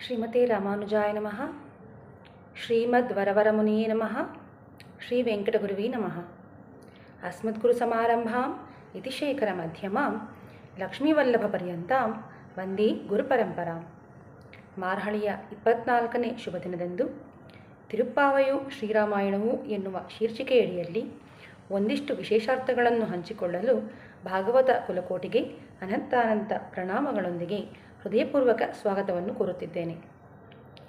ಶ್ರೀಮತೆ ರಾಮಾನುಜಾಯ ನಮಃ. ಶ್ರೀಮದ್ ವರವರಮುನಿಯೇ ನಮಃ. ಶ್ರೀ ವೆಂಕಟಗುರುವೇ ನಮಃ ಅಸ್ಮದ್ಗುರುಸಮಾರಂಭಾಂ ಲಕ್ಷ್ಮೀವಲ್ಲಭ ಲಕ್ಷ್ಮೀವಲ್ಲಭಪರ್ಯಂತಾಂ ವಂದೇ ಗುರುಪರಂಪರಾಂ. ಮಾರ್ಹಳಿಯ ಇಪ್ಪತ್ನಾಲ್ಕನೇ ಶುಭ ದಿನದಂದು ತಿರುಪ್ಪಾವಯು ಶ್ರೀರಾಮಾಯಣವು ಎನ್ನುವ ಶೀರ್ಷಿಕೆಯಡಿಯಲ್ಲಿ ಒಂದಿಷ್ಟು ವಿಶೇಷಾರ್ಥಗಳನ್ನು ಹಂಚಿಕೊಳ್ಳಲು ಭಾಗವತ ಕುಲಕೋಟಿಗೆ ಅನಂತಾನಂತ ಪ್ರಣಾಮಗಳೊಂದಿಗೆ ಹೃದಯಪೂರ್ವಕ ಸ್ವಾಗತವನ್ನು ಕೋರುತ್ತಿದ್ದೇನೆ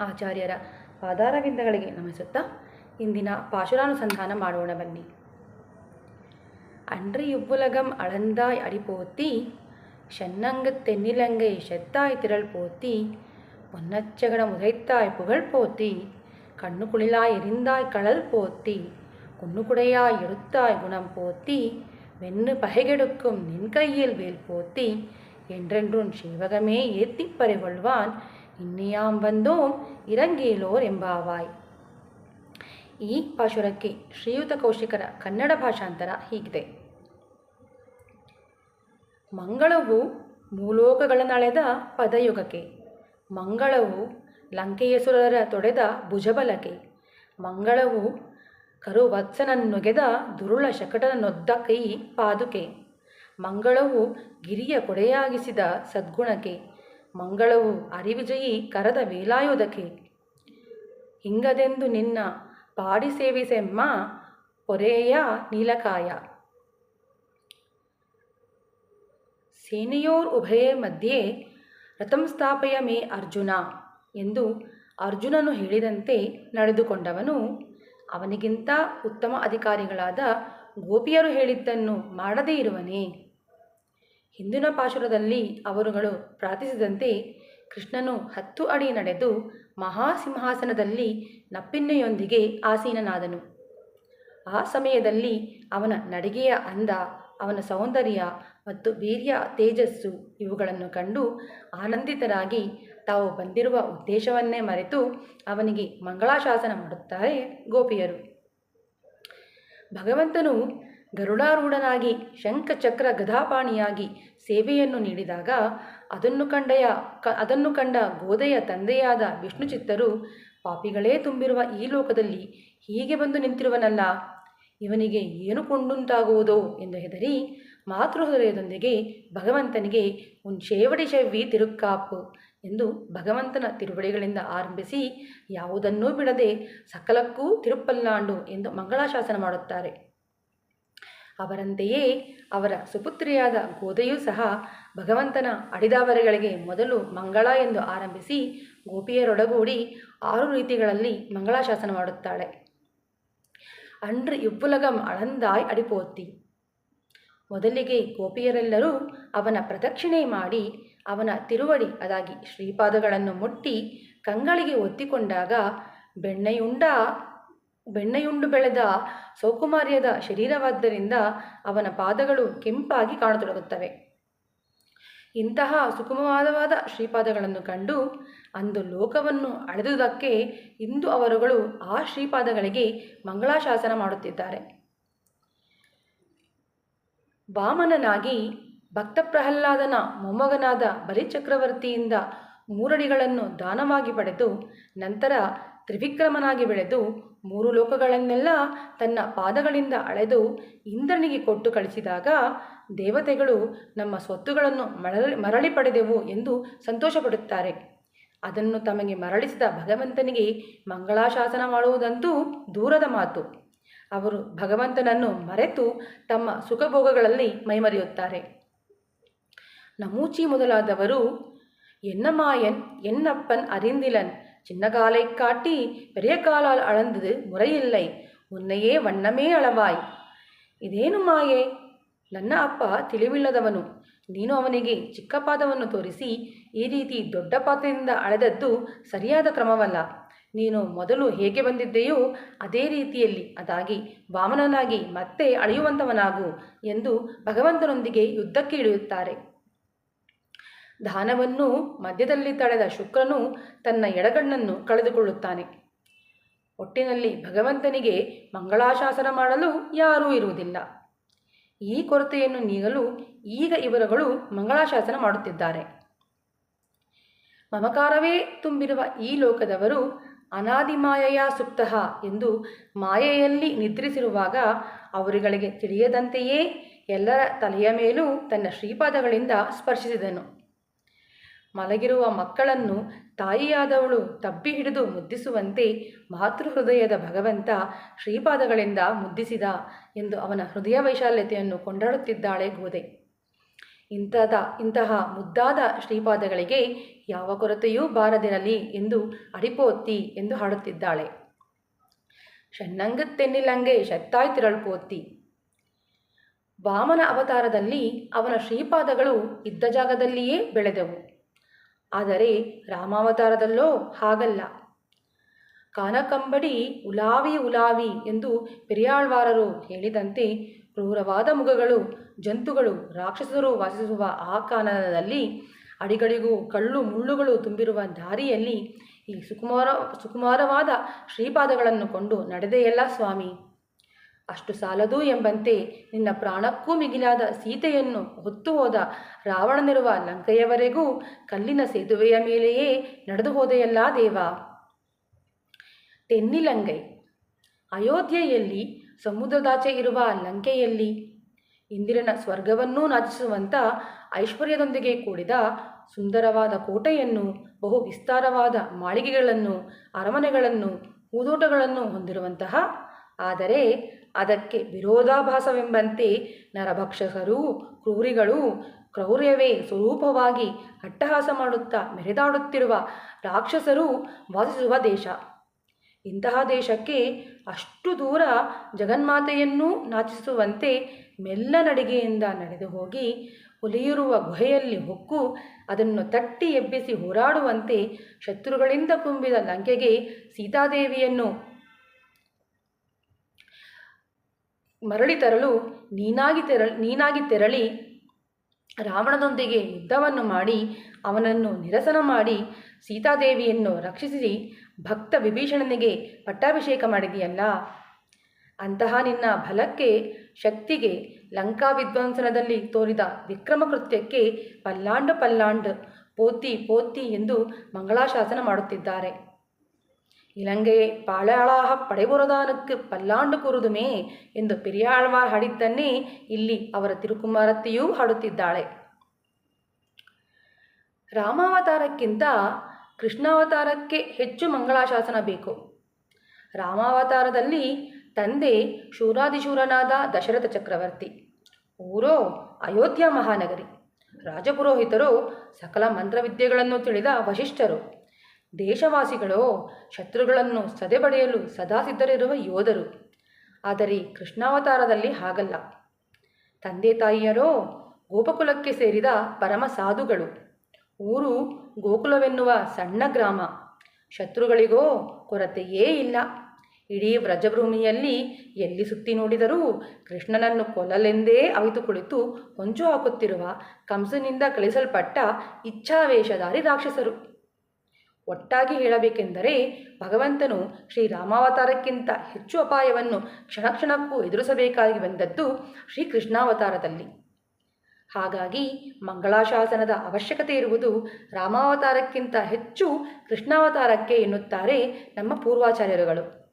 ಆಚಾರ್ಯರ ಪಾದಾರವಿಂದಗಳಿಗೆ ನಮಿಸುತ್ತಾ ಇಂದಿನ ಪಾಶುರಾನುಸಂಧಾನ ಮಾಡೋಣ ಬನ್ನಿ அன்றியுவ்வுலகம் அளந்தாய் அடிபோத்தி சென்னங்குத் தென்னிலங்கை செத்தாய் திரள் போத்தி பொன்னச்சகட முதைத்தாய் புகழ் போத்தி கண்ணு குளிலாய் எரிந்தாய் கடல் போத்தி குன்னுகுடையாய் எடுத்தாய் குணம் போத்தி வெண்ணு பகைகெடுக்கும் நின் கையில் வேல் போத்தி என்றென்றும் சேவகமே ஏத்திப் பறிகொள்வான் இன்னியாம் வந்தோம் ಇರಂಗೇಲೋರ್ ಎಂಬಾವಾಯ್ ಈ ಪಾಶುರಕ್ಕೆ ಶ್ರೀಯುತ ಕೌಶಿಕರ ಕನ್ನಡ ಭಾಷಾಂತರ ಹೀಗಿದೆ ಮಂಗಳವು ಮೂಲೋಕಗಳನ್ನಳೆದ ಪದಯುಗಕ್ಕೆ ಮಂಗಳವು ಲಂಕೆಯಸುರರ ತೊಡೆದ ಭುಜಬಲಕ್ಕೆ ಮಂಗಳವು ಕರುವತ್ಸನನ್ನೊಗೆದ ದುರುಳ ಶಕಟನನ್ನೊದ್ದ ಕೈ ಪಾದುಕೆ ಮಂಗಳವು ಗಿರಿಯ ಕೊಡೆಯಾಗಿಸಿದ ಸದ್ಗುಣಕ್ಕೆ, ಮಂಗಳವು ಅರಿವಿಜಯಿ ಕರದ ವೇಲಾಯುಧಕ್ಕೆ. ಹಿಂಗದೆಂದು ನಿನ್ನ ಪಾಡಿ ಸೇವಿಸೆಮ್ಮ ಪೊರೆಯ ನೀಲಕಾಯ. ಸೇನೆಯೋರ್ ಉಭಯ ಮಧ್ಯೆ ರಥಂ ಸ್ಥಾಪಯ ಮೇ ಅರ್ಜುನ ಎಂದು ಅರ್ಜುನನು ಹೇಳಿದಂತೆ ನಡೆದುಕೊಂಡವನು. ಅವನಿಗಿಂತ ಉತ್ತಮ ಅಧಿಕಾರಿಗಳಾದ ಗೋಪಿಯರು ಹೇಳಿದ್ದನ್ನು ಮಾಡದೇ ಇರುವನೇ. ಹಿಂದಿನ ಪಾಶುರದಲ್ಲಿ ಅವರುಗಳು ಪ್ರಾರ್ಥಿಸಿದಂತೆ ಕೃಷ್ಣನು ಹತ್ತು ಅಡಿ ನಡೆದು ಮಹಾಸಿಂಹಾಸನದಲ್ಲಿ ನಪ್ಪಿನ್ನೆಯೊಂದಿಗೆ ಆಸೀನನಾದನು. ಆ ಸಮಯದಲ್ಲಿ ಅವನ ನಡಿಗೆಯ ಅಂದ, ಅವನ ಸೌಂದರ್ಯ ಮತ್ತು ವೀರ್ಯ, ತೇಜಸ್ಸು ಇವುಗಳನ್ನು ಕಂಡು ಆನಂದಿತರಾಗಿ ತಾವು ಬಂದಿರುವ ಉದ್ದೇಶವನ್ನೇ ಮರೆತು ಅವನಿಗೆ ಮಂಗಳಾಶಾಸನ ಮಾಡುತ್ತಾರೆ ಗೋಪಿಯರು. ಭಗವಂತನು ಗರುಡಾರೂಢನಾಗಿ ಶಂಖಚಕ್ರ ಗದಾಪಾಣಿಯಾಗಿ ಸೇವೆಯನ್ನು ನೀಡಿದಾಗ ಅದನ್ನು ಕಂಡಯ ಕ, ಅದನ್ನು ಕಂಡ ಗೋದೆಯ ತಂದೆಯಾದ ವಿಷ್ಣುಚಿತ್ತರು ಪಾಪಿಗಳೇ ತುಂಬಿರುವ ಈ ಲೋಕದಲ್ಲಿ ಹೀಗೆ ಬಂದು ನಿಂತಿರುವನಲ್ಲ. ಇವನಿಗೆ ಏನು ಕೊಂಡುಂಟಾಗುವುದೋ ಎಂದು ಹೆದರಿ ಮಾತೃಹೃದಯದೊಂದಿಗೆ ಭಗವಂತನಿಗೆ ಉನ್ ಶೇವಡಿ ಶವ್ವಿ ತಿರುಕ್ಕಾಪು ಎಂದು ಭಗವಂತನ ತಿರುವಡಿಗಳಿಂದ ಆರಂಭಿಸಿ ಯಾವುದನ್ನೂ ಬಿಡದೆ ಸಕಲಕ್ಕೂ ತಿರುಪ್ಪಲ್ಲಾಂಡು ಎಂದು ಮಂಗಳಾಶಾಸನ ಮಾಡುತ್ತಾರೆ. ಅವರಂತೆಯೇ ಅವರ ಸುಪುತ್ರಿಯಾದ ಗೋದೆಯೂ ಸಹ ಭಗವಂತನ ಅಡಿದಾವರೆಗಳಿಗೆ ಮೊದಲು ಮಂಗಳ ಎಂದು ಆರಂಭಿಸಿ ಗೋಪಿಯರೊಡಗೂಡಿ ಆರು ರೀತಿಗಳಲ್ಲಿ ಮಂಗಳಾಶಾಸನ ಮಾಡುತ್ತಾಳೆ. ಅಂಡ್ರ ಇಬ್ಬುಲಗಂ ಅಳಂದಾಯ್ ಅಡಿಪೋತಿ ಮೊದಲಿಗೆ ಗೋಪಿಯರೆಲ್ಲರೂ ಅವನ ಪ್ರದಕ್ಷಿಣೆ ಮಾಡಿ ಅವನ ತಿರುವಡಿ ಅದಾಗಿ ಶ್ರೀಪಾದಗಳನ್ನು ಮುಟ್ಟಿ ಕಂಗಳಿಗೆ ಒತ್ತಿಕೊಂಡಾಗ ಬೆಣ್ಣೆಯುಂಡ ಬೆಣ್ಣೆಯುಂಡು ಬೆಳೆದ ಸೌಕುಮಾರ್ಯದ ಶರೀರವಾದ್ದರಿಂದ ಅವನ ಪಾದಗಳು ಕೆಂಪಾಗಿ ಕಾಣತೊಡಗುತ್ತವೆ. ಇಂತಹ ಸುಗಮವಾದವಾದ ಶ್ರೀಪಾದಗಳನ್ನು ಕಂಡು ಅಂದು ಲೋಕವನ್ನು ಅಳೆದುದಕ್ಕೆ ಇಂದು ಅವರುಗಳು ಆ ಶ್ರೀಪಾದಗಳಿಗೆ ಮಂಗಳಾಶಾಸನ ಮಾಡುತ್ತಿದ್ದಾರೆ. ವಾಮನನಾಗಿ ಭಕ್ತ ಪ್ರಹ್ಲಾದನ ಮೊಮ್ಮಗನಾದ ಬಲಿಚಕ್ರವರ್ತಿಯಿಂದ ಮೂರಡಿಗಳನ್ನು ದಾನವಾಗಿ ಪಡೆದು ನಂತರ ತ್ರಿವಿಕ್ರಮನಾಗಿ ಬೆಳೆದು ಮೂರು ಲೋಕಗಳನ್ನೆಲ್ಲ ತನ್ನ ಪಾದಗಳಿಂದ ಅಳೆದು ಇಂದ್ರನಿಗೆ ಕೊಟ್ಟು ಕಳಿಸಿದಾಗ ದೇವತೆಗಳು ನಮ್ಮ ಸ್ವತ್ತುಗಳನ್ನು ಮರಳಿ ಮರಳಿ ಪಡೆದೆವು ಎಂದು ಸಂತೋಷಪಡುತ್ತಾರೆ. ಅದನ್ನು ತಮಗೆ ಮರಳಿಸಿದ ಭಗವಂತನಿಗೆ ಮಂಗಳಾಶಾಸನ ಮಾಡುವುದಂತೂ ದೂರದ ಮಾತು. ಅವರು ಭಗವಂತನನ್ನು ಮರೆತು ತಮ್ಮ ಸುಖಭೋಗಗಳಲ್ಲಿ ಮೈಮರೆಯುತ್ತಾರೆ. ನಮೂಚಿ ಮೊದಲಾದವರು ಎನ್ನಮಾಯನ್, ಎನ್ನಪ್ಪನ್, ಅರಿಂದಿಲನ್ சின்னகாலை காட்டி பெரிய காலால் அளந்தது முறையில்லை ಉನ್ನೆಯೇ ವಣ್ಣಮೇ ಅಳವಾಯ್ ಇದೇನು ಮಾಯೆ ನನ್ನ ಅಪ್ಪ ತಿಳಿವಿಲ್ಲದವನು ನೀನು ಅವನಿಗೆ ಚಿಕ್ಕ ಪಾದವನ್ನು ತೋರಿಸಿ ಈ ರೀತಿ ದೊಡ್ಡ ಪಾತ್ರದಿಂದ ಅಳೆದದ್ದು ಸರಿಯಾದ ಕ್ರಮವಲ್ಲ ನೀನು ಮೊದಲು ಹೇಗೆ ಬಂದಿದ್ದೆಯೋ ಅದೇ ರೀತಿಯಲ್ಲಿ ಅದಾಗಿ ವಾಮನನಾಗಿ ಮತ್ತೆ ಅಳೆಯುವಂಥವನಾಗು ಎಂದು ಭಗವಂತನೊಂದಿಗೆ ಯುದ್ಧಕ್ಕೆ ಇಳಿಯುತ್ತಾರೆ ದಾನವನ್ನು ಮಧ್ಯದಲ್ಲಿ ತಳೆದ ಶುಕ್ರನು ತನ್ನ ಎಡಗಣ್ಣನ್ನು ಕಳೆದುಕೊಳ್ಳುತ್ತಾನೆ. ಒಟ್ಟಿನಲ್ಲಿ ಭಗವಂತನಿಗೆ ಮಂಗಳಾಶಾಸನ ಮಾಡಲು ಯಾರೂ ಇರುವುದಿಲ್ಲ. ಈ ಕೊರತೆಯನ್ನು ನೀಗಲು ಈಗ ಇವರುಗಳು ಮಂಗಳಾಶಾಸನ ಮಾಡುತ್ತಿದ್ದಾರೆ. ಮಮಕಾರವೇ ತುಂಬಿರುವ ಈ ಲೋಕದವರು ಅನಾದಿಮಾಯೆಯ ಸುಪ್ತಃ ಎಂದು ಮಾಯೆಯಲ್ಲಿ ನಿದ್ರಿಸಿರುವಾಗ ಅವರುಗಳಿಗೆ ತಿಳಿಯದಂತೆಯೇ ಎಲ್ಲರ ತಲೆಯ ಮೇಲೂ ತನ್ನ ಶ್ರೀಪಾದಗಳಿಂದ ಸ್ಪರ್ಶಿಸಿದನು. ಮಲಗಿರುವ ಮಕ್ಕಳನ್ನು ತಾಯಿಯಾದವಳು ತಬ್ಬಿ ಹಿಡಿದು ಮುದ್ದಿಸುವಂತೆ ಮಾತೃಹೃದಯದ ಭಗವಂತ ಶ್ರೀಪಾದಗಳಿಂದ ಮುದ್ದಿಸಿದ ಎಂದು ಅವನ ಹೃದಯ ವೈಶಾಲ್ಯತೆಯನ್ನು ಕೊಂಡಾಡುತ್ತಿದ್ದಾಳೆ ಗೋದೆ. ಇಂಥದ, ಇಂತಹ ಮುದ್ದಾದ ಶ್ರೀಪಾದಗಳಿಗೆ ಯಾವ ಕೊರತೆಯೂ ಬಾರದಿರಲಿ ಎಂದು ಅಡಿಪೋತ್ತಿ ಎಂದು ಹಾಡುತ್ತಿದ್ದಾಳೆ. ಷಣ್ಣಂಗತ್ತೆನ್ನಿಲ್ಲಂಗೆ ಶತ್ತಾಯ್ ತಿರಳ್ಪೋತ್ತಿ ವಾಮನ ಅವತಾರದಲ್ಲಿ ಅವನ ಶ್ರೀಪಾದಗಳು ಇದ್ದ ಜಾಗದಲ್ಲಿಯೇ ಬೆಳೆದವು. ಆದರೆ ರಾಮಾವತಾರದಲ್ಲೋ ಹಾಗಲ್ಲ. ಕಾನಕಂಬಡಿ ಉಲಾವಿ ಉಲಾವಿ ಎಂದು ಪೆರಿಯಾಳ್ವಾರರು ಹೇಳಿದಂತೆ ಕ್ರೂರವಾದ ಮುಖಗಳು ಜಂತುಗಳು, ರಾಕ್ಷಸರು ವಾಸಿಸುವ ಆ ಕಾನನದಲ್ಲಿ ಅಡಿಗಳಿಗೂ ಕಳ್ಳು ಮುಳ್ಳುಗಳು ತುಂಬಿರುವ ದಾರಿಯಲ್ಲಿ ಈ ಸುಕುಮಾರ, ಸುಕುಮಾರವಾದ ಶ್ರೀಪಾದಗಳನ್ನು ಕೊಂಡು ನಡೆದೆಯಲ್ಲ ಸ್ವಾಮಿ? ಅಷ್ಟು ಸಾಲದು ಎಂಬಂತೆ ನಿನ್ನ ಪ್ರಾಣಕ್ಕೂ ಮಿಗಿಲಾದ ಸೀತೆಯನ್ನು ಹೊತ್ತು ಹೋದ ರಾವಣನಿರುವ ಲಂಕೆಯವರೆಗೂ ಕಲ್ಲಿನ ಸೇತುವೆಯ ಮೇಲೆಯೇ ನಡೆದು ಹೋದೆಯಲ್ಲ ದೇವ. ತೆನ್ನಿಲಂಗೈ, ಅಯೋಧ್ಯೆಯಲ್ಲಿ ಸಮುದ್ರದಾಚೆ ಇರುವ ಲಂಕೆಯಲ್ಲಿ ಇಂದಿರನ ಸ್ವರ್ಗವನ್ನೂ ನಾಚಿಸುವಂಥ ಐಶ್ವರ್ಯದೊಂದಿಗೆ ಕೂಡಿದ ಸುಂದರವಾದ ಕೋಟೆಯನ್ನು, ಬಹು ವಿಸ್ತಾರವಾದ ಮಾಳಿಗೆಗಳನ್ನು, ಅರಮನೆಗಳನ್ನು, ಹೂದೋಟಗಳನ್ನು ಹೊಂದಿರುವಂತಹ ಆದರೆ ಅದಕ್ಕೆ ವಿರೋಧಾಭಾಸವೆಂಬಂತೆ ನರಭಕ್ಷಕರು, ಕ್ರೂರಿಗಳು, ಕ್ರೌರ್ಯವೇ ಸ್ವರೂಪವಾಗಿ ಅಟ್ಟಹಾಸ ಮಾಡುತ್ತಾ ಮೆರೆದಾಡುತ್ತಿರುವ ರಾಕ್ಷಸರು ವಾಸಿಸುವ ದೇಶ. ಇಂತಹ ದೇಶಕ್ಕೆ ಅಷ್ಟು ದೂರ ಜಗನ್ಮಾತೆಯನ್ನೂ ನಾಚಿಸುವಂತೆ ಮೆಲ್ಲ ನಡಿಗೆಯಿಂದ ನಡೆದು ಹೋಗಿ ಹುಲಿಯಿರುವ ಗುಹೆಯಲ್ಲಿ ಹೊಕ್ಕು ಅದನ್ನು ತಟ್ಟಿ ಎಬ್ಬಿಸಿ ಹೋರಾಡುವಂತೆ ಶತ್ರುಗಳಿಂದ ತುಂಬಿದ ಲಂಕೆಗೆ ಸೀತಾದೇವಿಯನ್ನು ಮರಳಿ ತರಲು ನೀನಾಗಿ ತೆರಳಿ ನೀನಾಗಿ ತೆರಳಿ ರಾವಣನೊಂದಿಗೆ ಯುದ್ಧವನ್ನು ಮಾಡಿ ಅವನನ್ನು ನಿರಸನ ಮಾಡಿ ಸೀತಾದೇವಿಯನ್ನು ರಕ್ಷಿಸಿ ಭಕ್ತ ವಿಭೀಷಣನಿಗೆ ಪಟ್ಟಾಭಿಷೇಕ ಮಾಡಿದೆಯಲ್ಲ? ಅಂತಹ ನಿನ್ನ ಬಲಕ್ಕೆ ಶಕ್ತಿಗೆ ಲಂಕಾ ವಿದ್ವಾಂಸನದಲ್ಲಿ ತೋರಿದ ವಿಕ್ರಮ ಕೃತ್ಯಕ್ಕೆ ಪಲ್ಲಾಂಡು ಪಲ್ಲಾಂಡ್ ಪೋತಿ ಪೋತಿ ಎಂದು ಮಂಗಳಾಶಾಸನ ಮಾಡುತ್ತಿದ್ದಾರೆ. ಇಲಂಗೆ பாலாளாக படைபுரதானுக்கு ಪಲ್ಲಾಂಡು ಕುರುದುಮೇ ಎಂದು ಪೆರಿಯಾಳ್ವಾರ್ ಹಾಡಿದ್ದನ್ನೇ ಇಲ್ಲಿ ಅವರ ತಿರುಕುಮಾರತಿಯೂ ಹಾಡುತ್ತಿದ್ದಾಳೆ ರಾಮಾವತಾರಕ್ಕಿಂತ ಕೃಷ್ಣಾವತಾರಕ್ಕೆ ಹೆಚ್ಚು ಮಂಗಳಾಶಾಸನ ಬೇಕು ರಾಮಾವತಾರದಲ್ಲಿ ತಂದೆ ಶೂರಾದಿಶೂರನಾದ ದಶರಥ ಚಕ್ರವರ್ತಿ ಊರೋ ಅಯೋಧ್ಯ ಮಹಾನಗರಿ ರಾಜಪುರೋಹಿತರು ಸಕಲ ಮಂತ್ರವಿದ್ಯೆಗಳನ್ನು ತಿಳಿದ ವಶಿಷ್ಠರು. ದೇಶವಾಸಿಗಳು, ಶತ್ರುಗಳನ್ನು ಸದೆಬಡೆಯಲು ಸದಾ ಸಿದ್ಧರಿರುವ ಯೋಧರು. ಆದರೆ ಕೃಷ್ಣಾವತಾರದಲ್ಲಿ ಹಾಗಲ್ಲ. ತಂದೆ ತಾಯಿಯರೋ, ಗೋಪಕುಲಕ್ಕೆ ಸೇರಿದ ಪರಮ ಸಾಧುಗಳು. ಊರು ಗೋಕುಲವೆನ್ನುವ ಸಣ್ಣ ಗ್ರಾಮ. ಶತ್ರುಗಳಿಗೋ ಕೊರತೆಯೇ ಇಲ್ಲ. ಇಡೀ ವ್ರಜಭೂಮಿಯಲ್ಲಿ ಎಲ್ಲಿ ಸುತ್ತಿ ನೋಡಿದರೂ ಕೃಷ್ಣನನ್ನು ಕೊಲ್ಲಲೆಂದೇ ಅವಿತು ಕುಳಿತು ಹೊಂಚು ಹಾಕುತ್ತಿರುವ ಕಂಸನಿಂದ ಕಳಿಸಲ್ಪಟ್ಟ ಇಚ್ಛಾವೇಶಧಾರಿ ರಾಕ್ಷಸರು. ಒಟ್ಟಾಗಿ ಹೇಳಬೇಕೆಂದರೆ ಭಗವಂತನು ಶ್ರೀರಾಮಾವತಾರಕ್ಕಿಂತ ಹೆಚ್ಚು ಅಪಾಯವನ್ನು ಕ್ಷಣ ಕ್ಷಣಕ್ಕೂ ಎದುರಿಸಬೇಕಾಗಿ ಬಂದದ್ದು ಶ್ರೀಕೃಷ್ಣಾವತಾರದಲ್ಲಿ. ಹಾಗಾಗಿ ಮಂಗಳಾಶಾಸನದ ಅವಶ್ಯಕತೆ ಇರುವುದು ರಾಮಾವತಾರಕ್ಕಿಂತ ಹೆಚ್ಚು ಕೃಷ್ಣಾವತಾರಕ್ಕೆ ಎನ್ನುತ್ತಾರೆ ನಮ್ಮ ಪೂರ್ವಾಚಾರ್ಯರುಗಳು.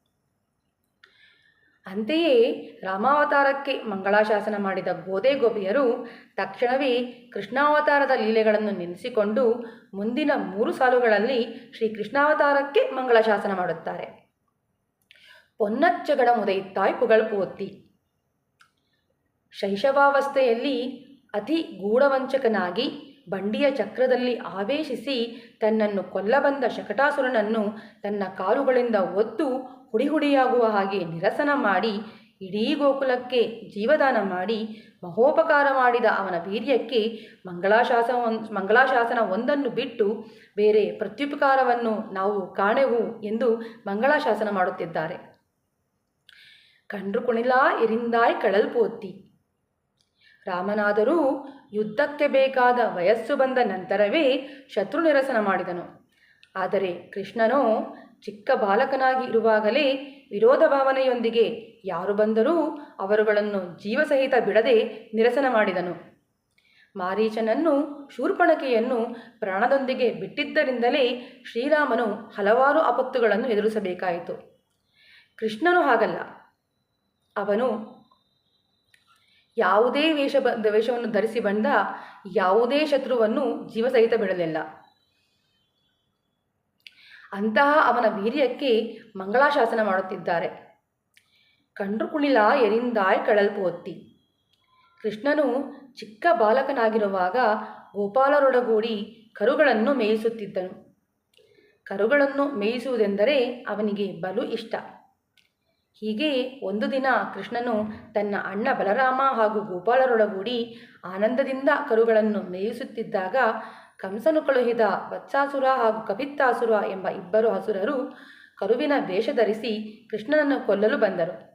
ಅಂತೆಯೇ ರಾಮಾವತಾರಕ್ಕೆ ಮಂಗಳಾಶಾಸನ ಮಾಡಿದ ಗೋದೆ ಗೋಪಿಯರು ತಕ್ಷಣವೇ ಕೃಷ್ಣಾವತಾರದ ಲೀಲೆಗಳನ್ನು ನೆನೆಸಿಕೊಂಡು ಮುಂದಿನ ಮೂರು ಸಾಲುಗಳಲ್ಲಿ ಶ್ರೀ ಕೃಷ್ಣಾವತಾರಕ್ಕೆ ಮಂಗಳಾಶಾಸನ ಮಾಡುತ್ತಾರೆ. ಪೊನ್ನಚ್ಚಗಡ ಮುದೈತ್ತಾಯ್ ಪುಗಳ್ಪೋತ್ತಿ ಶೈಶವಾವಸ್ಥೆಯಲ್ಲಿ ಅತಿ ಗೂಢವಂಚಕನಾಗಿ ಬಂಡಿಯ ಚಕ್ರದಲ್ಲಿ ಆವೇಶಿಸಿ ತನ್ನನ್ನು ಕೊಲ್ಲಬಂದ ಶಕಟಾಸುರನನ್ನು ತನ್ನ ಕಾಲುಗಳಿಂದ ಒದ್ದು ಹುಡಿ ಹುಡಿಯಾಗುವ ಹಾಗೆ ನಿರಸನ ಮಾಡಿ, ಇಡೀ ಗೋಕುಲಕ್ಕೆ ಜೀವದಾನ ಮಾಡಿ, ಮಹೋಪಕಾರ ಮಾಡಿದ ಅವನ ವೀರ್ಯಕ್ಕೆ ಮಂಗಳಾಶಾಸನ ಮಂಗಳಾಶಾಸನ ಒಂದನ್ನು ಬಿಟ್ಟು ಬೇರೆ ಪ್ರತ್ಯುಪಕಾರವನ್ನು ನಾವು ಕಾಣೆವು ಎಂದು ಮಂಗಳಾಶಾಸನ ಮಾಡುತ್ತಿದ್ದಾರೆ. ಕಂಡ್ರು ಕುಣಿಲಾ ಎರಿಂದಾಯ್ ಕಳಲ್ಪೋತ್ತಿ ರಾಮನಾದರೂ ಯುದ್ಧಕ್ಕೆ ಬೇಕಾದ ವಯಸ್ಸು ಬಂದ ನಂತರವೇ ಶತ್ರು ನಿರಸನ ಮಾಡಿದನು. ಆದರೆ ಕೃಷ್ಣನೋ ಚಿಕ್ಕ ಬಾಲಕನಾಗಿ ಇರುವಾಗಲೇ ವಿರೋಧ ಭಾವನೆಯೊಂದಿಗೆ ಯಾರು ಬಂದರೂ ಅವರುಗಳನ್ನು ಜೀವಸಹಿತ ಬಿಡದೆ ನಿರಸನ ಮಾಡಿದನು. ಮಾರೀಚನನ್ನು ಶೂರ್ಪಣಕೆಯನ್ನು ಪ್ರಾಣದೊಂದಿಗೆ ಬಿಟ್ಟಿದ್ದರಿಂದಲೇ ಶ್ರೀರಾಮನು ಹಲವಾರು ಆಪತ್ತುಗಳನ್ನು ಎದುರಿಸಬೇಕಾಯಿತು. ಕೃಷ್ಣನು ಹಾಗಲ್ಲ. ಅವನು ಯಾವುದೇ ವೇಷ ವೇಷವನ್ನು ಧರಿಸಿ ಬಂದ ಯಾವುದೇ ಶತ್ರುವನ್ನು ಜೀವಸಹಿತ ಬಿಡಲಿಲ್ಲ. ಅಂತಹ ಅವನ ವೀರ್ಯಕ್ಕೆ ಮಂಗಳಾಶಾಸನ ಮಾಡುತ್ತಿದ್ದಾರೆ. ಕಂಡ್ರು ಕುಳಿಲ ಎರಿಂದಾಯ್ ಕಳಲ್ಪೋತ್ತಿ ಕೃಷ್ಣನು ಚಿಕ್ಕ ಬಾಲಕನಾಗಿರುವಾಗ ಗೋಪಾಲರೊಡಗೂಡಿ ಕರುಗಳನ್ನು ಮೇಯಿಸುತ್ತಿದ್ದನು. ಕರುಗಳನ್ನು ಮೇಯಿಸುವುದೆಂದರೆ ಅವನಿಗೆ ಬಲು ಇಷ್ಟ. ಹೀಗೆ ಒಂದು ದಿನ ಕೃಷ್ಣನು ತನ್ನ ಅಣ್ಣ ಬಲರಾಮ ಹಾಗೂ ಗೋಪಾಲರೊಡಗೂಡಿ ಆನಂದದಿಂದ ಕರುಗಳನ್ನು ಮೇಯಿಸುತ್ತಿದ್ದಾಗ ಕಂಸನು ಕಳುಹಿದ ವತ್ಸಾಸುರ ಹಾಗೂ ಕಪಿತ್ತಾಸುರ ಎಂಬ ಇಬ್ಬರು ಹಸುರರು ಕರುವಿನ ವೇಷ ಧರಿಸಿ ಕೃಷ್ಣನನ್ನು ಕೊಲ್ಲಲು ಬಂದರು.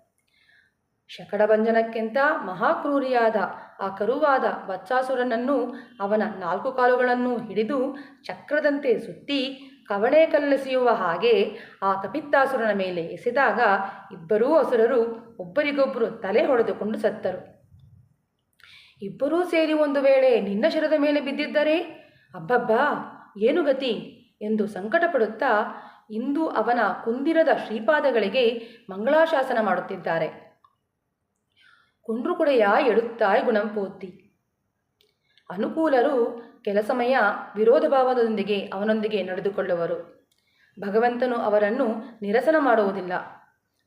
ಶಕಡಭಂಜನಕ್ಕಿಂತ ಮಹಾಕ್ರೂರಿಯಾದ ಆ ಕರುವಾದ ವತ್ಸಾಸುರನನ್ನು ಅವನ ನಾಲ್ಕು ಕಾಲುಗಳನ್ನು ಹಿಡಿದು ಚಕ್ರದಂತೆ ಸುತ್ತಿ ಕವಣೆ ಕಲ್ಲೆಸೆಯುವ ಹಾಗೆ ಆ ಕಪಿತ್ತಾಸುರನ ಮೇಲೆ ಎಸೆದಾಗ ಇಬ್ಬರೂ ಅಸುರರು ಒಬ್ಬರಿಗೊಬ್ಬರು ತಲೆ ಹೊಡೆದುಕೊಂಡು ಸತ್ತರು. ಇಬ್ಬರೂ ಸೇರಿ ಒಂದು ವೇಳೆ ನಿನ್ನ ಶಿರದ ಮೇಲೆ ಬಿದ್ದಿದ್ದರೆ? ಅಬ್ಬಬ್ಬಾ, ಏನು ಗತಿ? ಎಂದು ಸಂಕಟಪಡುತ್ತಾ ಇಂದು ಅವನ ಕುಂದಿರದ ಶ್ರೀಪಾದಗಳಿಗೆ ಮಂಗಳಾಶಾಸನ ಮಾಡುತ್ತಿದ್ದಾರೆ. ಕುಂಡ್ರುಕುಡೆಯ ಎಡುತ್ತಾಯ್ ಗುಣಂಪೂರ್ತಿ ಅನುಕೂಲರು ಕೆಲ ಸಮಯ ವಿರೋಧ ಭಾವದೊಂದಿಗೆ ಅವನೊಂದಿಗೆ ನಡೆದುಕೊಳ್ಳುವರು. ಭಗವಂತನು ಅವರನ್ನು ನಿರಸನ ಮಾಡುವುದಿಲ್ಲ.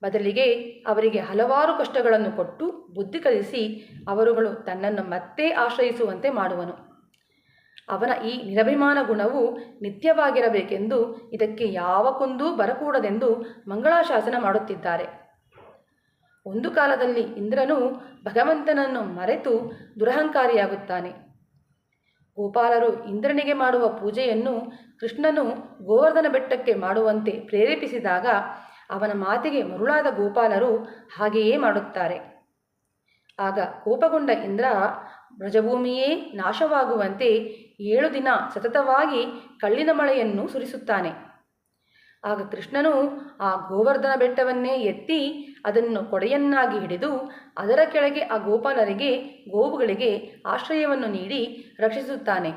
ಬದಲಿಗೆ ಅವರಿಗೆ ಹಲವಾರು ಕಷ್ಟಗಳನ್ನು ಕೊಟ್ಟು ಬುದ್ಧಿ ಕಲಿಸಿ ಅವರುಗಳು ತನ್ನನ್ನು ಮತ್ತೆ ಆಶ್ರಯಿಸುವಂತೆ ಮಾಡುವನು. ಅವನ ಈ ನಿರಭಿಮಾನ ಗುಣವು ನಿತ್ಯವಾಗಿರಬೇಕೆಂದು ಇದಕ್ಕೆ ಯಾವ ಕುಂದೂ ಬರಕೂಡದೆಂದು ಮಂಗಳಾಶಾಸನ ಮಾಡುತ್ತಿದ್ದಾರೆ. ಒಂದು ಕಾಲದಲ್ಲಿ ಇಂದ್ರನು ಭಗವಂತನನ್ನು ಮರೆತು ದುರಹಂಕಾರಿಯಾಗುತ್ತಾನೆ. ಗೋಪಾಲರು ಇಂದ್ರನಿಗೆ ಮಾಡುವ ಪೂಜೆಯನ್ನು ಕೃಷ್ಣನು ಗೋವರ್ಧನ ಬೆಟ್ಟಕ್ಕೆ ಮಾಡುವಂತೆ ಪ್ರೇರೇಪಿಸಿದಾಗ ಅವನ ಮಾತಿಗೆ ಮರುಳಾದ ಗೋಪಾಲರು ಹಾಗೆಯೇ ಮಾಡುತ್ತಾರೆ. ಆಗ ಕೋಪಗೊಂಡ ಇಂದ್ರ, ಬ್ರಜಭೂಮಿಯೇ ನಾಶವಾಗುವಂತೆ ಏಳು ದಿನ ಸತತವಾಗಿ ಕಳ್ಳಿನ ಮಳೆಯನ್ನು ಸುರಿಸುತ್ತಾನೆ ಆಗ ಕೃಷ್ಣನು ಆ ಗೋವರ್ಧನ ಬೆಟ್ಟವನ್ನೇ ಎತ್ತಿ ಅದನ್ನು ಕೊಡೆಯನ್ನಾಗಿ ಹಿಡಿದು ಅದರ ಕೆಳಗೆ ಆ ಗೋಪಾಲರಿಗೆ ಗೋವುಗಳಿಗೆ ಆಶ್ರಯವನ್ನು ನೀಡಿ ರಕ್ಷಿಸುತ್ತಾನೆ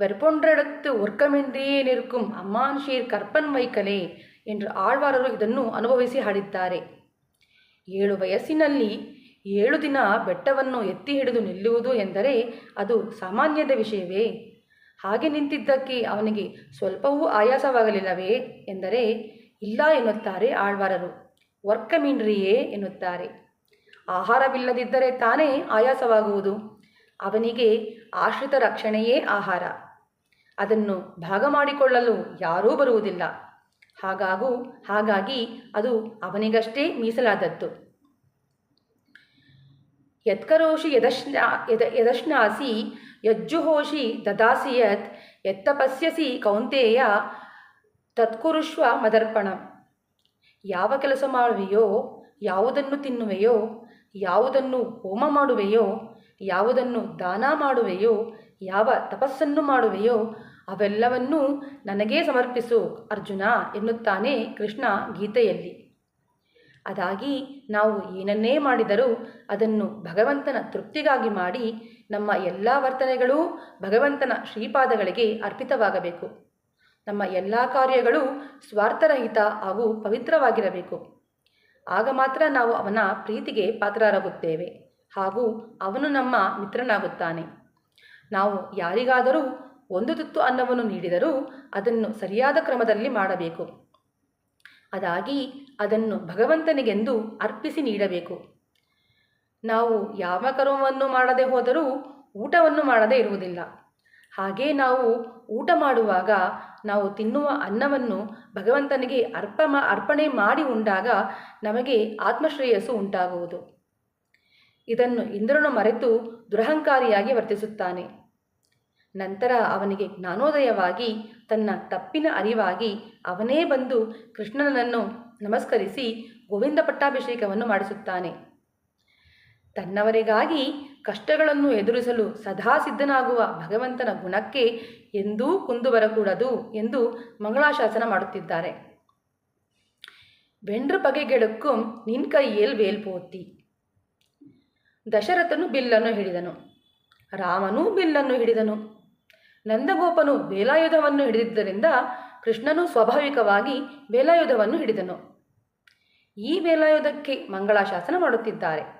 வெற்பொன்றெடுத்து ஒர்க்கமின்றியே நிற்கும் அம்மான் ஷீர் கற்பன் வைக்கலே என்று ಆಳ್ವಾರರು ಇದನ್ನು ಅನುಭವಿಸಿ ಹಾಡಿದ್ದಾರೆ ಏಳು ವಯಸ್ಸಿನಲ್ಲಿ ಏಳು ದಿನ ಬೆಟ್ಟವನ್ನು ಎತ್ತಿ ಹಿಡಿದು ನಿಲ್ಲುವುದು ಎಂದರೆ ಅದು ಸಾಮಾನ್ಯದ ವಿಷಯವೇ? ಹಾಗೆ ನಿಂತಿದ್ದಕ್ಕೆ ಅವನಿಗೆ ಸ್ವಲ್ಪವೂ ಆಯಾಸವಾಗಲಿಲ್ಲವೇ ಎಂದರೆ, ಇಲ್ಲ ಎನ್ನುತ್ತಾರೆ ಆಳ್ವಾರರು. ವರ್ಕ ಮೀನ್ರಿಯೇ ಎನ್ನುತ್ತಾರೆ. ಆಹಾರವಿಲ್ಲದಿದ್ದರೆ ತಾನೇ ಆಯಾಸವಾಗುವುದು. ಅವನಿಗೆ ಆಶ್ರಿತ ರಕ್ಷಣೆಯೇ ಆಹಾರ. ಅದನ್ನು ಭಾಗ ಮಾಡಿಕೊಳ್ಳಲು ಯಾರೂ ಬರುವುದಿಲ್ಲ. ಹಾಗಾಗೂ ಹಾಗಾಗಿ ಅದು ಅವನಿಗಷ್ಟೇ ಮೀಸಲಾದದ್ದು. ಯತ್ಕರೋಷಿ ಯದಶ್ನಾ ಯದ ಯದಶ್ನಾಸಿ ಯಜ್ಜುಹೋಷಿ ದದಾಸಿ ಯತ್ ಎತ್ತಪಸ್ಯಸಿ ಕೌಂತೇಯ ತತ್ಕುರುಷ್ವ ಮದರ್ಪಣ ಯಾವ ಕೆಲಸ ಮಾಡುವೆಯೋ, ಯಾವುದನ್ನು ತಿನ್ನುವೆಯೋ, ಯಾವುದನ್ನು ಹೋಮ ಮಾಡುವೆಯೋ, ಯಾವುದನ್ನು ದಾನ ಮಾಡುವೆಯೋ, ಯಾವ ತಪಸ್ಸನ್ನು ಮಾಡುವೆಯೋ, ಅವೆಲ್ಲವನ್ನೂ ನನಗೇ ಸಮರ್ಪಿಸು ಅರ್ಜುನ ಎನ್ನುತ್ತಾನೆ ಕೃಷ್ಣ ಗೀತೆಯಲ್ಲಿ. ಅದಾಗಿ ನಾವು ಏನನ್ನೇ ಮಾಡಿದರೂ ಅದನ್ನು ಭಗವಂತನ ತೃಪ್ತಿಗಾಗಿ ಮಾಡಿ ನಮ್ಮ ಎಲ್ಲ ವರ್ತನೆಗಳೂ ಭಗವಂತನ ಶ್ರೀಪಾದಗಳಿಗೆ ಅರ್ಪಿತವಾಗಬೇಕು. ನಮ್ಮ ಎಲ್ಲ ಕಾರ್ಯಗಳು ಸ್ವಾರ್ಥರಹಿತ ಹಾಗೂ ಪವಿತ್ರವಾಗಿರಬೇಕು. ಆಗ ಮಾತ್ರ ನಾವು ಅವನ ಪ್ರೀತಿಗೆ ಪಾತ್ರರಾಗುತ್ತೇವೆ ಹಾಗೂ ಅವನು ನಮ್ಮ ಮಿತ್ರನಾಗುತ್ತಾನೆ. ನಾವು ಯಾರಿಗಾದರೂ ಒಂದು ತುತ್ತು ಅನ್ನವನ್ನು ನೀಡಿದರೂ ಅದನ್ನು ಸರಿಯಾದ ಕ್ರಮದಲ್ಲಿ ಮಾಡಬೇಕು. ಅದಾಗಿ ಅದನ್ನು ಭಗವಂತನಿಗೆಂದು ಅರ್ಪಿಸಿ ನೀಡಬೇಕು. ನಾವು ಯಾವ ಕರ್ಮವನ್ನು ಮಾಡದೆ ಹೋದರೂ ಊಟವನ್ನು ಮಾಡದೆ ಇರುವುದಿಲ್ಲ. ಹಾಗೆ ನಾವು ಊಟ ಮಾಡುವಾಗ ನಾವು ತಿನ್ನುವ ಅನ್ನವನ್ನು ಭಗವಂತನಿಗೆ ಅರ್ಪ ಅರ್ಪಣೆ ಮಾಡಿ ಉಂಡಾಗ ನಮಗೆ ಆತ್ಮಶ್ರೇಯಸ್ಸು ಉಂಟಾಗುವುದು. ಇದನ್ನು ಇಂದ್ರನು ಮರೆತು ದುರಹಂಕಾರಿಯಾಗಿ ವರ್ತಿಸುತ್ತಾನೆ. ನಂತರ ಅವನಿಗೆ ಜ್ಞಾನೋದಯವಾಗಿ ತನ್ನ ತಪ್ಪಿನ ಅರಿವಾಗಿ ಅವನೇ ಬಂದು ಕೃಷ್ಣನನ್ನು ನಮಸ್ಕರಿಸಿ ಗೋವಿಂದ ಪಟ್ಟಾಭಿಷೇಕವನ್ನು ಮಾಡಿಸುತ್ತಾನೆ. ತನ್ನವರಿಗಾಗಿ ಕಷ್ಟಗಳನ್ನು ಎದುರಿಸಲು ಸದಾ ಸಿದ್ಧನಾಗುವ ಭಗವಂತನ ಗುಣಕ್ಕೆ ಎಂದೂ ಕುಂದು ಬರಕೂಡದು ಎಂದು ಮಂಗಳಾಶಾಸನ ಮಾಡುತ್ತಿದ್ದಾರೆ. ಬೆಂಡ್ರ பಗೆಗೆಳಕ್ಕುಂ ನಿನ್ ಕೈಯಲ್ಲಿ ವೇಲ್ಪೋತಿ ದಶರಥನು ಬಿಲ್ಲನ್ನು ಹಿಡಿದನು. ರಾಮನೂ ಬಿಲ್ಲನ್ನು ಹಿಡಿದನು. ನಂದಗೋಪನು ಬೇಲಾಯುಧವನ್ನು ಹಿಡಿದಿದ್ದರಿಂದ ಕೃಷ್ಣನು ಸ್ವಾಭಾವಿಕವಾಗಿ ಬೇಲಾಯುಧವನ್ನು ಹಿಡಿದನು. ಈ ಬೇಲಾಯುಧಕ್ಕೆ ಮಂಗಳಾಶಾಸನ ಮಾಡುತ್ತಿದ್ದಾರೆ.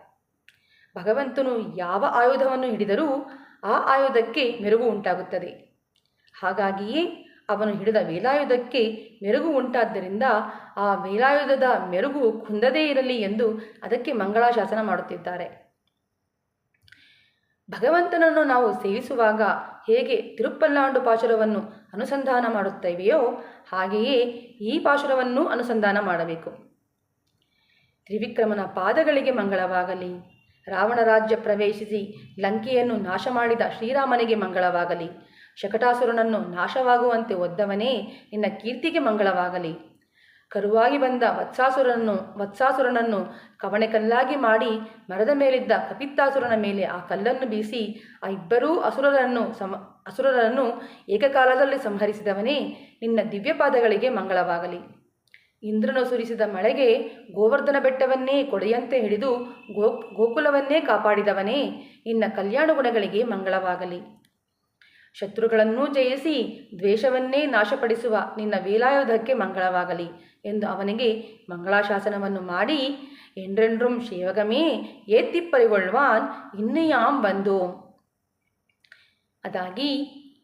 ಭಗವಂತನು ಯಾವ ಆಯುಧವನ್ನು ಹಿಡಿದರೂ ಆ ಆಯುಧಕ್ಕೆ ಮೆರುಗು ಉಂಟಾಗುತ್ತದೆ. ಹಾಗಾಗಿಯೇ ಅವನು ಹಿಡಿದ ವೇಲಾಯುಧಕ್ಕೆ ಮೆರುಗು ಉಂಟಾದ್ದರಿಂದ ಆ ವೇಲಾಯುಧದ ಮೆರುಗು ಕುಂದದೇ ಇರಲಿ ಎಂದು ಅದಕ್ಕೆ ಮಂಗಳಾಶಾಸನ ಮಾಡುತ್ತಿದ್ದಾರೆ. ಭಗವಂತನನ್ನು ನಾವು ಸೇವಿಸುವಾಗ ಹೇಗೆ ತಿರುಪ್ಪಲ್ಲಾಂಡು ಪಾಶುರವನ್ನು ಅನುಸಂಧಾನ ಮಾಡುತ್ತೇವೆಯೋ ಹಾಗೆಯೇ ಈ ಪಾಶುರವನ್ನು ಅನುಸಂಧಾನ ಮಾಡಬೇಕು. ತ್ರಿವಿಕ್ರಮನ ಪಾದಗಳಿಗೆ ಮಂಗಳವಾಗಲಿ. ರಾವಣ ರಾಜ್ಯ ಪ್ರವೇಶಿಸಿ ಲಂಕೆಯನ್ನು ನಾಶ ಮಾಡಿದ ಶ್ರೀರಾಮನಿಗೆ ಮಂಗಳವಾಗಲಿ. ಶಕಟಾಸುರನನ್ನು ನಾಶವಾಗುವಂತೆ ಒದ್ದವನೇ ನಿನ್ನ ಕೀರ್ತಿಗೆ ಮಂಗಳವಾಗಲಿ. ಕರುವಾಗಿ ಬಂದ ವತ್ಸಾಸುರನನ್ನು ವತ್ಸಾಸುರನನ್ನು ಕವಣೆ ಕಲ್ಲಾಗಿ ಮಾಡಿ ಮರದ ಮೇಲಿದ್ದ ಕಪಿತ್ತಾಸುರನ ಮೇಲೆ ಆ ಕಲ್ಲನ್ನು ಬೀಸಿ ಆ ಇಬ್ಬರೂ ಅಸುರರನ್ನು ಸಮ, ಅಸುರರನ್ನು ಏಕಕಾಲದಲ್ಲಿ ಸಂಹರಿಸಿದವನೇ ನಿನ್ನ ದಿವ್ಯಪಾದಗಳಿಗೆ ಮಂಗಳವಾಗಲಿ. ಇಂದ್ರನು ಸುರಿಸಿದ ಮಳೆಗೆ ಗೋವರ್ಧನ ಬೆಟ್ಟವನ್ನೇ ಕೊಡೆಯಂತೆ ಹಿಡಿದು ಗೋ, ಗೋಕುಲವನ್ನೇ ಕಾಪಾಡಿದವನೇ ನಿನ್ನ ಕಲ್ಯಾಣ ಗುಣಗಳಿಗೆ ಮಂಗಳವಾಗಲಿ. ಶತ್ರುಗಳನ್ನೂ ಜಯಿಸಿ ದ್ವೇಷವನ್ನೇ ನಾಶಪಡಿಸುವ ನಿನ್ನ ವೇಲಾಯುಧಕ್ಕೆ ಮಂಗಳವಾಗಲಿ. ಎಂದು ಅವನಿಗೆ ಮಂಗಳಾಶಾಸನವನ್ನು ಮಾಡಿ ಎಂಡ್ರೆಂಡ್ರುಂ ಶಿವಗಮೇ ಏತ್ತಿಪ್ಪರಿಗೊಳ್ವಾನ್ ಇನ್ನಿಯಾಂ ಬಂದೋಂ ಅದಾಗಿ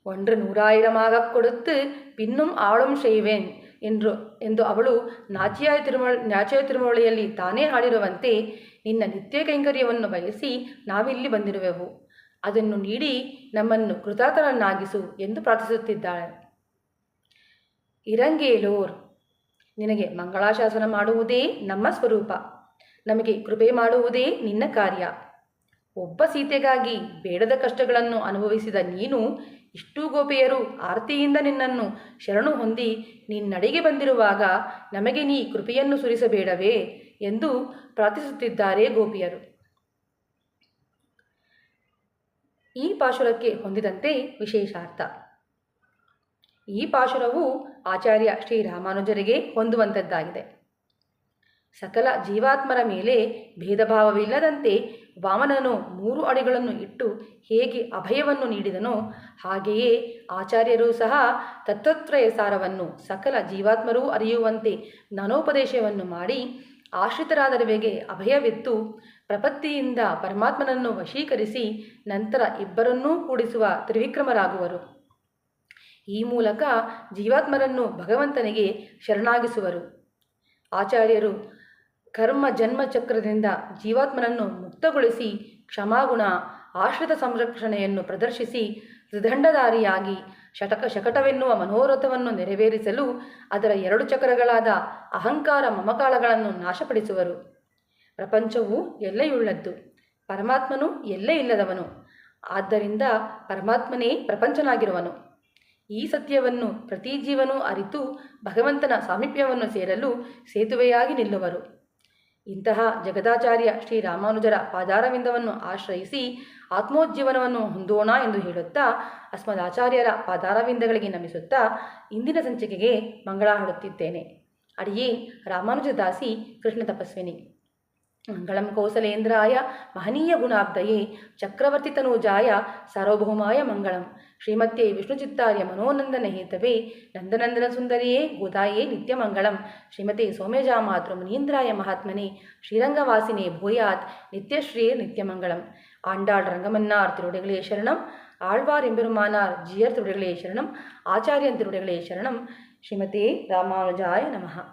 ஒன்று நூறாயிரமாக கொடுத்து பின்னும் ஆளும் செய்வேன் ಎಂದು ಎಂದು ಅವಳು ನಾಚ್ಯಾಯ ತಿರುಮಳ ನಾಚ್ಯಾಯ ತಿರುಮಳೆಯಲ್ಲಿ ತಾನೇ ಹಾಡಿರುವಂತೆ ನಿನ್ನ ನಿತ್ಯ ಕೈಂಕರ್ಯವನ್ನು ಬಯಸಿ ನಾವಿಲ್ಲಿ ಬಂದಿರುವೆವು ಅದನ್ನು ನೀಡಿ ನಮ್ಮನ್ನು ಕೃತಾರ್ಥರನ್ನಾಗಿಸು ಎಂದು ಪ್ರಾರ್ಥಿಸುತ್ತಿದ್ದಾಳೆ ಇರಂಗೇಲೋರ್ ನಿನಗೆ ಮಂಗಳಾಶಾಸನ ಮಾಡುವುದೇ ನಮ್ಮ ಸ್ವರೂಪ. ನಮಗೆ ಕೃಪೆ ಮಾಡುವುದೇ ನಿನ್ನ ಕಾರ್ಯ. ಒಬ್ಬ ಸೀತೆಗಾಗಿ ಬೇಡದ ಕಷ್ಟಗಳನ್ನು ಅನುಭವಿಸಿದ ನೀನು, ಇಷ್ಟೂ ಗೋಪಿಯರು ಆರ್ತಿಯಿಂದ ನಿನ್ನನ್ನು ಶರಣು ಹೊಂದಿ ನಿನ್ನಡೆಗೆ ಬಂದಿರುವಾಗ ನಮಗೆ ನೀ ಕೃಪೆಯನ್ನು ಸುರಿಸಬೇಡವೇ ಎಂದು ಪ್ರಾರ್ಥಿಸುತ್ತಿದ್ದಾರೆ ಗೋಪಿಯರು. ಈ ಪಾಶುರಕ್ಕೆ ಹೊಂದಿದಂತೆ ವಿಶೇಷಾರ್ಥ. ಈ ಪಾಶುರವು ಆಚಾರ್ಯ ಶ್ರೀರಾಮಾನುಜರಿಗೆ ಹೊಂದುವಂಥದ್ದಾಗಿದೆ. ಸಕಲ ಜೀವಾತ್ಮರ ಮೇಲೆ ಭೇದಭಾವವಿಲ್ಲದಂತೆ ವಾಮನನು ಮೂರು ಅಡಿಗಳನ್ನು ಇಟ್ಟು ಹೇಗೆ ಅಭಯವನ್ನು ನೀಡಿದನೋ ಹಾಗೆಯೇ ಆಚಾರ್ಯರು ಸಹ ತತ್ವತ್ರಯ ಸಾರವನ್ನು ಸಕಲ ಜೀವಾತ್ಮರೂ ಅರಿಯುವಂತೆ ಜ್ಞಾನೋಪದೇಶವನ್ನು ಮಾಡಿ ಆಶ್ರಿತರಾದರವೆಗೆ ಅಭಯವಿತ್ತು. ಪ್ರಪತ್ತಿಯಿಂದ ಪರಮಾತ್ಮನನ್ನು ವಶೀಕರಿಸಿ ನಂತರ ಇಬ್ಬರನ್ನೂ ಕೂಡಿಸುವ ತ್ರಿವಿಕ್ರಮರಾಗುವರು. ಈ ಮೂಲಕ ಜೀವಾತ್ಮರನ್ನು ಭಗವಂತನಿಗೆ ಶರಣಾಗಿಸುವರು. ಆಚಾರ್ಯರು ಕರ್ಮ ಜನ್ಮ ಚಕ್ರದಿಂದ ಜೀವಾತ್ಮನನ್ನು ಮುಕ್ತಗೊಳಿಸಿ ಕ್ಷಮಾಗುಣ, ಆಶ್ರಿತ ಸಂರಕ್ಷಣೆಯನ್ನು ಪ್ರದರ್ಶಿಸಿ ತ್ರಿದಂಡಧಾರಿಯಾಗಿ ಶಟಕ ಶಕಟವೆನ್ನುವ ಮನೋರಥವನ್ನು ನೆರವೇರಿಸಲು ಅದರ ಎರಡು ಚಕ್ರಗಳಾದ ಅಹಂಕಾರ ಮಮಕಾಳಗಳನ್ನು ನಾಶಪಡಿಸುವರು. ಪ್ರಪಂಚವು ಎಲ್ಲೆಯುಳ್ಳದ್ದು, ಪರಮಾತ್ಮನು ಎಲ್ಲೇ ಇಲ್ಲದವನು. ಆದ್ದರಿಂದ ಪರಮಾತ್ಮನೇ ಪ್ರಪಂಚನಾಗಿರುವನು. ಈ ಸತ್ಯವನ್ನು ಪ್ರತಿ ಜೀವನೂ ಅರಿತು ಭಗವಂತನ ಸಾಮೀಪ್ಯವನ್ನು ಸೇರಲು ಸೇತುವೆಯಾಗಿ ನಿಲ್ಲುವರು. ಇಂತಹ ಜಗದಾಚಾರ್ಯ ಶ್ರೀರಾಮಾನುಜರ ಪಾದಾರವಿಂದವನ್ನು ಆಶ್ರಯಿಸಿ ಆತ್ಮೋಜ್ಜೀವನವನ್ನು ಹೊಂದೋಣ ಎಂದು ಹೇಳುತ್ತಾ ಅಸ್ಮದಾಚಾರ್ಯರ ಪಾದಾರವಿಂದಗಳಿಗೆ ನಮಿಸುತ್ತಾ ಇಂದಿನ ಸಂಚಿಕೆಗೆ ಮಂಗಳ ಹಾಡುತ್ತಿದ್ದೇನೆ ಅಡಿಯೇ ರಾಮಾನುಜದಾಸಿ ಕೃಷ್ಣ ತಪಸ್ವಿನಿ. மங்களம் கோசலேந்திராய மகனீய குணாப்தயே சக்கரவர்த்தி தனூஜாய சார்வபௌமாய மங்களம் ஸ்ரீமத்தியை விஷ்ணுச்சித்தாரிய மனோநந்தன ஹேத்தவே நந்தநந்தன சுந்தரியே கோதாயே நித்யமங்கலம் ஸ்ரீமதி சோமேஜா மாத்ரு முனீந்திராய மகாத்மனே ஸ்ரீரங்கவாசினே பூயாத் நித்யஸ்ரீயே நித்யமங்கலம் ஆண்டாள் ரங்கமன்னார் திருடிகளே சரணம் ஆழ்வார் எம்பெருமானார் ஜியர் திருடிகளே சரணம் ஆச்சாரியன் திருடிகளே சரணம் ஸ்ரீமதி ராமானுஜாய நமகா